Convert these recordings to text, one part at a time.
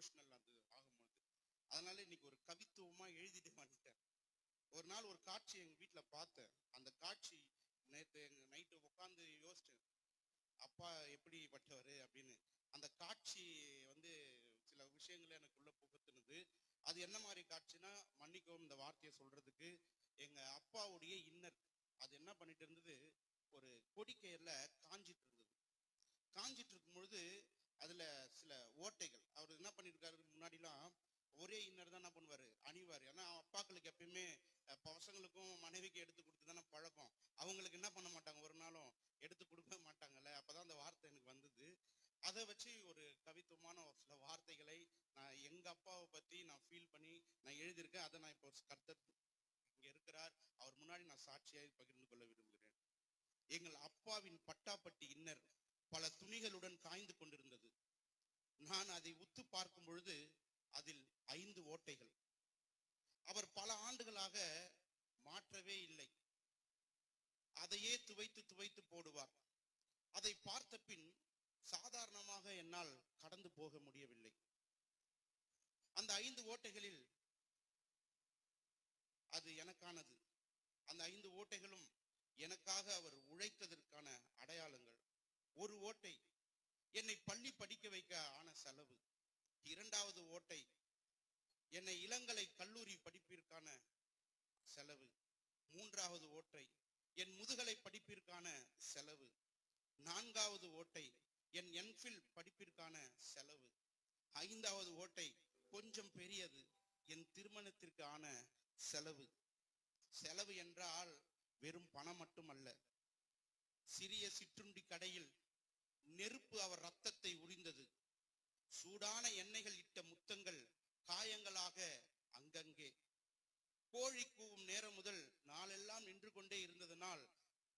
Emotional அது ஆகும்போது அதனால இன்னைக்கு ஒரு கவித்துவமா எழுதிட்டு வந்துட்டேன். ஒரு நாள் ஒரு காட்சி எங்க வீட்டுல பார்த்தேன். அந்த காட்சி நேற்று எங்க நைட்டு உட்காந்து யோசிச்சேன். அப்பா எப்படிப்பட்டவர் அப்படின்னு. அந்த காட்சி வந்து சில விஷயங்களை எனக்குள்ள புகுத்துனது. அது என்ன மாதிரி காட்சினா மன்னிக்கவும் இந்த வார்த்தையை சொல்றதுக்கு எங்க அப்பாவுடைய இன்னர். அது என்ன பண்ணிட்டு இருந்தது? ஒரு கொடிக்கயிறுல காஞ்சிட்டு இருந்தது. காஞ்சிட்டு இருக்கும் பொழுது அதுல சில ஓட்டைகள். அவர் என்ன பண்ணி ஒரே இன்னர் தான் என்ன பண்ணுவாரு அணிவாரு. ஏன்னா அப்பாக்களுக்கு எப்பயுமே பசங்களுக்கும் மனைவிக்கு எடுத்து கொடுத்து தானே பழக்கம். அவங்களுக்கு என்ன பண்ண மாட்டாங்க? ஒரு நாளும் எடுத்து கொடுக்க மாட்டாங்கல்ல? அப்பதான் அந்த வார்த்தை எனக்கு வந்தது. அதை வச்சு ஒரு கவித்துவமான ஒரு சில வார்த்தைகளை நான் எங்க அப்பாவை பத்தி நான் ஃபீல் பண்ணி நான் எழுதியிருக்கேன். அதை நான் இப்போ கர்த்தர் இங்க இருக்கிறார். அவர் முன்னாடி நான் சாட்சியாக பகிர்ந்து கொள்ள விரும்புகிறேன். எங்கள் அப்பாவின் பட்டாப்பட்டி இன்னர் பல துணிகளுடன் காய்ந்து கொண்டிருந்தது. நான் அதை உத்து பார்க்கும் பொழுது அதில் ஓட்டைகள். அவர் பல ஆண்டுகளாக மாற்றவே இல்லை. அதையே துவைத்து துவைத்து போடுவார். அதை பார்த்த பின் சாதாரணமாக என்னால் கடந்து போக முடியவில்லை. அந்த ஐந்து ஓட்டைகளில் அது எனக்கானது. அந்த ஐந்து ஓட்டைகளும் எனக்காக அவர் உழைத்ததற்கான அடையாளங்கள். ஒரு ஓட்டை என்னை பள்ளி படிக்க வைக்க ஆன செலவு. இரண்டாவது ஓட்டை என்னை இளங்கலை கல்லூரி படிப்பிற்கான செலவு. மூன்றாவது ஓட்டை என் முதுகலை படிப்பிற்கான செலவு. நான்காவது ஓட்டை என் என்ஃபில் படிப்பிற்கான செலவு. ஐந்தாவது ஓட்டை கொஞ்சம் பெரியது என் திருமணத்திற்கு ஆன செலவு. செலவு என்றால் வெறும் பணம் மட்டுமல்ல. சிறிய சிற்றுண்டி கடையில் நெருப்பு அவர் ரத்தத்தை உறிந்தது சூடான எண்ணெய்கள் இட்ட முத்தங்கள் காயங்களாக அங்கங்கே. கோழி கூவும் நேரம் முதல் நாளெல்லாம் நின்று கொண்டே இருந்ததனால்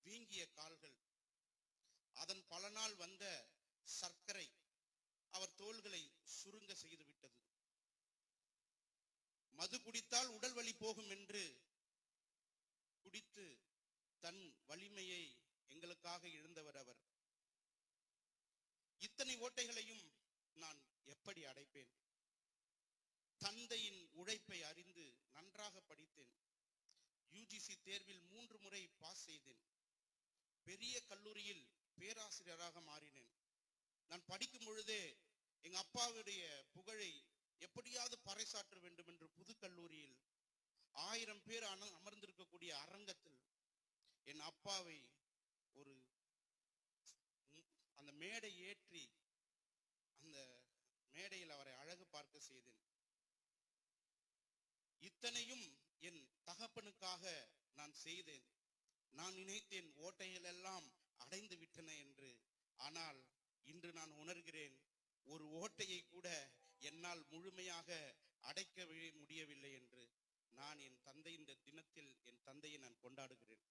வீங்கிய கால்கள். அதன் பல நாள் வந்த சர்க்கரை அவர் தோள்களை சுருங்க செய்து விட்டது. மது குடித்தால் உடல் வலி போகும் என்று குடித்து தன் வலிமையை எங்களுக்காக இழந்தவர் அவர். இத்தனை ஓட்டைகளையும் நான் எப்படி அடைப்பேன்? தந்தையின் உழைப்பை அறிந்து நன்றாக படித்தேன். யூஜிசி தேர்வில் மூன்று முறை பாஸ் செய்தேன். பெரிய கல்லூரியில் பேராசிரியராக மாறினேன். நான் படிக்கும் பொழுதே எங்க அப்பாவுடைய புகழை எப்படியாவது பறைசாற்ற வேண்டும் என்று புது கல்லூரியில் ஆயிரம் பேர் அன- அமர்ந்திருக்கக்கூடிய அரங்கத்தில் என் அப்பாவை ஒரு அந்த மேடை ஏற்றி அந்த மேடையில் அவரை அழகு பார்க்க செய்தேன். இத்தனையும் என் தகப்பனுக்காக நான் செய்தேன். நான் நினைத்தேன் ஓட்டைகள் எல்லாம் அடைந்து விட்டன என்று. ஆனால் இன்று நான் உணர்கிறேன் ஒரு ஓட்டையை கூட என்னால் முழுமையாக அடைக்கவே முடியவில்லை என்று. நான் என் தந்தை இந்த தினத்தில் என் தந்தையை நான் கொண்டாடுகிறேன்.